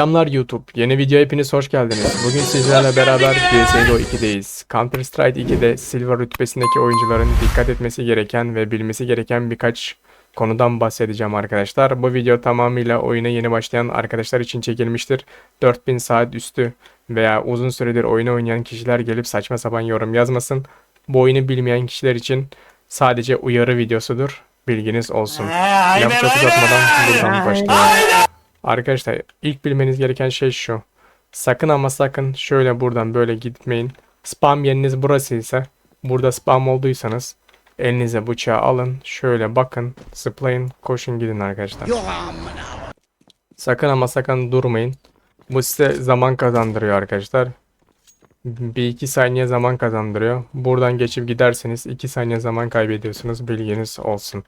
Selamlar YouTube. Yeni video hepiniz hoş geldiniz. Bugün sizlerle beraber CSGO 2'deyiz. Counter Strike 2'de Silver rütbesindeki oyuncuların dikkat etmesi gereken ve bilmesi gereken birkaç konudan bahsedeceğim arkadaşlar. Bu video tamamıyla oyuna yeni başlayan arkadaşlar için çekilmiştir. 4000 saat üstü veya uzun süredir oyunu oynayan kişiler gelip saçma sapan yorum yazmasın. Bu oyunu bilmeyen kişiler için sadece uyarı videosudur. Bilginiz olsun. Çok uzatmadan buradan başlayalım. Arkadaşlar ilk bilmeniz gereken şey şu. Sakın ama sakın şöyle buradan böyle gitmeyin. Spam yeriniz burası ise burada spam olduysanız elinize bıçağı alın. Şöyle bakın zıplayın koşun gidin arkadaşlar. Sakın ama sakın durmayın. Bu size zaman kazandırıyor arkadaşlar. Bir iki saniye zaman kazandırıyor. Buradan geçip giderseniz iki saniye zaman kaybediyorsunuz. Bilginiz olsun.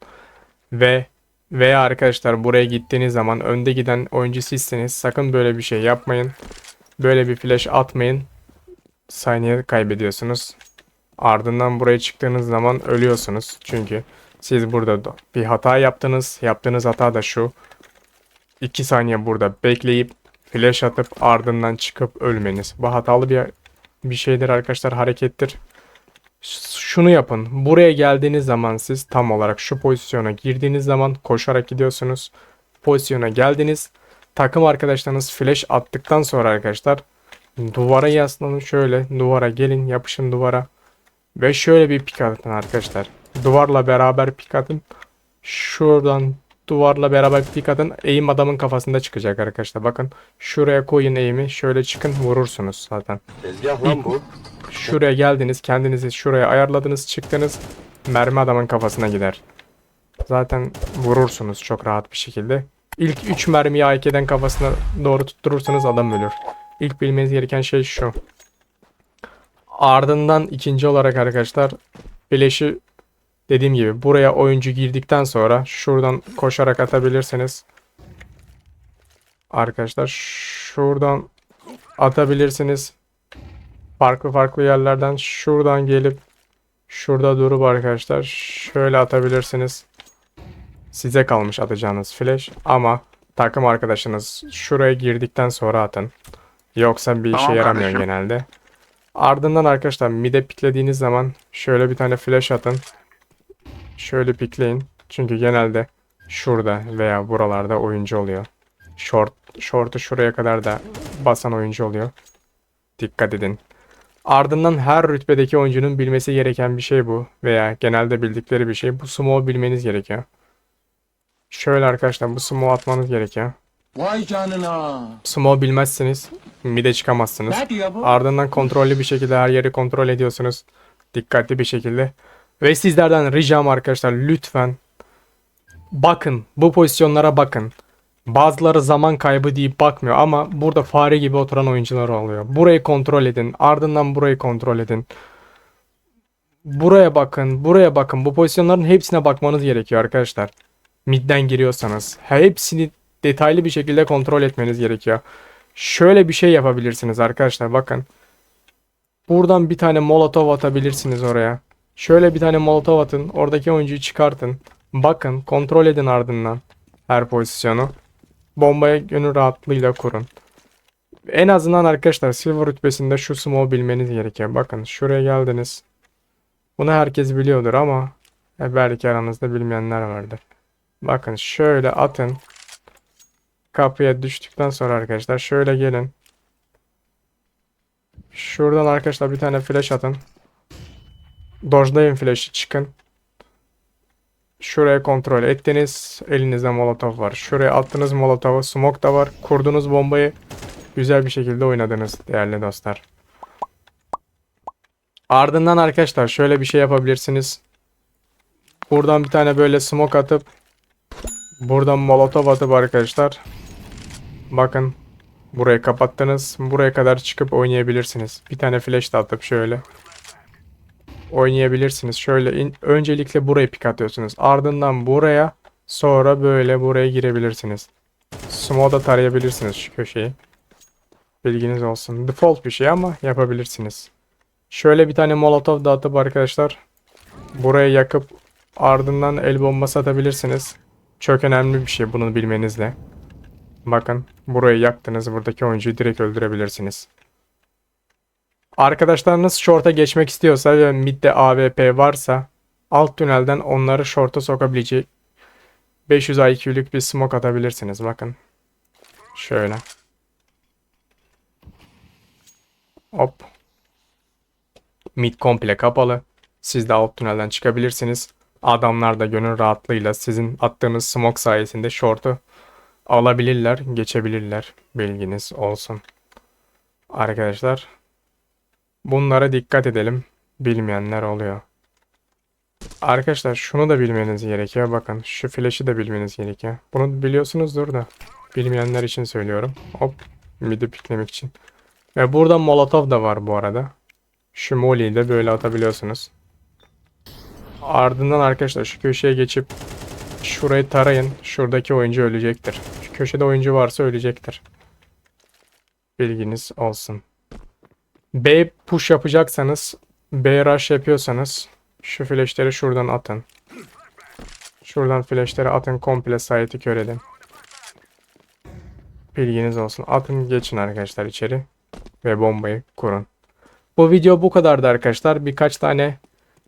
Ve veya arkadaşlar buraya gittiğiniz zaman önde giden oyuncu sizseniz sakın böyle bir şey yapmayın. Böyle bir flash atmayın. Saniye kaybediyorsunuz. Ardından buraya çıktığınız zaman ölüyorsunuz. Çünkü siz burada da bir hata yaptınız. Yaptığınız hata da şu. 2 saniye burada bekleyip flash atıp ardından çıkıp ölmeniz. Bu hatalı bir bir şeydir arkadaşlar harekettir. Şunu yapın. Buraya geldiğiniz zaman siz tam olarak şu pozisyona girdiğiniz zaman koşarak gidiyorsunuz. Pozisyona geldiniz. Takım arkadaşlarınız flash attıktan sonra arkadaşlar duvara yaslanın şöyle duvara gelin yapışın duvara ve şöyle bir pik atın arkadaşlar. Duvarla beraber pik atın. Şuradan duvarla beraber pik atın. Eğim adamın kafasında çıkacak arkadaşlar. Bakın şuraya koyun eğimi. Şöyle çıkın vurursunuz zaten. Tezgah lan bu. Şuraya geldiniz, kendinizi şuraya ayarladınız, çıktınız. Mermi adamın kafasına gider. Zaten vurursunuz çok rahat bir şekilde. İlk 3 mermiyi AK'den kafasına doğru tutturursanız adam ölür. İlk bilmeniz gereken şey şu. Ardından ikinci olarak arkadaşlar flash'ı dediğim gibi buraya oyuncu girdikten sonra şuradan koşarak atabilirsiniz. Arkadaşlar şuradan atabilirsiniz farklı farklı yerlerden şuradan gelip şurada durup arkadaşlar şöyle atabilirsiniz. Size kalmış atacağınız flash ama takım arkadaşınız şuraya girdikten sonra atın. Yoksa bir işe Tamam yaramıyor kardeşim. genelde. Ardından arkadaşlar mid'e piklediğiniz zaman şöyle bir tane flash atın. Şöyle pikleyin. Çünkü genelde şurada veya buralarda oyuncu oluyor. Short, short'u şuraya kadar da basan oyuncu oluyor. Dikkat edin. Ardından her rütbedeki oyuncunun bilmesi gereken bir şey bu. Veya genelde bildikleri bir şey. Bu smoke'u bilmeniz gerekiyor. Şöyle arkadaşlar bu smoke'u atmanız gerekiyor. Vay canına. Smoke'u bilmezseniz mid'e çıkamazsınız. Ardından kontrollü bir şekilde her yeri kontrol ediyorsunuz. Dikkatli bir şekilde. Ve sizlerden ricam arkadaşlar lütfen bakın bu pozisyonlara bakın. Bazıları zaman kaybı deyip bakmıyor ama burada fare gibi oturan oyuncular oluyor. Burayı kontrol edin. Ardından burayı kontrol edin. Buraya bakın, buraya bakın. Bu pozisyonların hepsine bakmanız gerekiyor arkadaşlar. Midden giriyorsanız. Hepsini detaylı bir şekilde kontrol etmeniz gerekiyor. Şöyle bir şey yapabilirsiniz arkadaşlar bakın. Buradan bir tane molotov atabilirsiniz oraya. Şöyle bir tane molotov atın. Oradaki oyuncuyu çıkartın. Bakın kontrol edin ardından her pozisyonu. Bombaya gönül rahatlığıyla kurun. En azından arkadaşlar silver rütbesinde şu smoke'u bilmeniz gerekiyor. Bakın şuraya geldiniz. Bunu herkes biliyordur ama e, belki aranızda bilmeyenler vardır. Bakın şöyle atın. Kapıya düştükten sonra arkadaşlar şöyle gelin. Şuradan arkadaşlar bir tane flash atın. Dodge'layın flash'ı çıkın. Şuraya kontrol ettiniz. Elinizde molotof var. Şuraya attınız molotofu. Smoke da var. Kurdunuz bombayı. Güzel bir şekilde oynadınız değerli dostlar. Ardından arkadaşlar şöyle bir şey yapabilirsiniz. Buradan bir tane böyle smoke atıp buradan molotof atıp arkadaşlar bakın burayı kapattınız. Buraya kadar çıkıp oynayabilirsiniz. Bir tane flash da atıp şöyle oynayabilirsiniz. Şöyle in- öncelikle burayı pik atıyorsunuz. Ardından buraya sonra böyle buraya girebilirsiniz. Smoke'da tarayabilirsiniz şu köşeyi. Bilginiz olsun. Default bir şey ama yapabilirsiniz. Şöyle bir tane molotov da atıp arkadaşlar buraya yakıp ardından el bombası atabilirsiniz. Çok önemli bir şey bunu bilmenizle. Bakın burayı yaktınız. Buradaki oyuncuyu direkt öldürebilirsiniz. Arkadaşlarınız short'a geçmek istiyorsa ve midde AWP varsa alt tünelden onları short'a sokabilecek 500 IQ'lük bir smoke atabilirsiniz. Bakın. Şöyle. Hop. Mid komple kapalı. Siz de alt tünelden çıkabilirsiniz. Adamlar da gönül rahatlığıyla sizin attığınız smoke sayesinde short'u alabilirler, geçebilirler. Bilginiz olsun. Arkadaşlar bunlara dikkat edelim. Bilmeyenler oluyor. Arkadaşlar şunu da bilmeniz gerekiyor. Bakın şu flash'ı da bilmeniz gerekiyor. Bunu biliyorsunuzdur da bilmeyenler için söylüyorum. Hop midi piklemek için. Ve burada molotov da var bu arada. Şu molly'yi de böyle atabiliyorsunuz. Ardından arkadaşlar şu köşeye geçip şurayı tarayın. Şuradaki oyuncu ölecektir. Şu köşede oyuncu varsa ölecektir. Bilginiz olsun. B push yapacaksanız, B rush yapıyorsanız şu flashleri şuradan atın. Şuradan flashleri atın komple site'i kör edin. Bilginiz olsun. Atın geçin arkadaşlar içeri ve bombayı kurun. Bu video bu kadardı arkadaşlar. Birkaç tane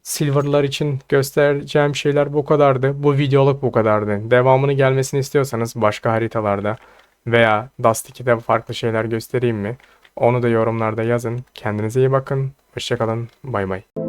Silver'lar için göstereceğim şeyler bu kadardı. Bu videoluk bu kadardı. Devamını gelmesini istiyorsanız başka haritalarda veya Dust 2'de farklı şeyler göstereyim mi? Onu da yorumlarda yazın. Kendinize iyi bakın. Hoşçakalın. Bay bay.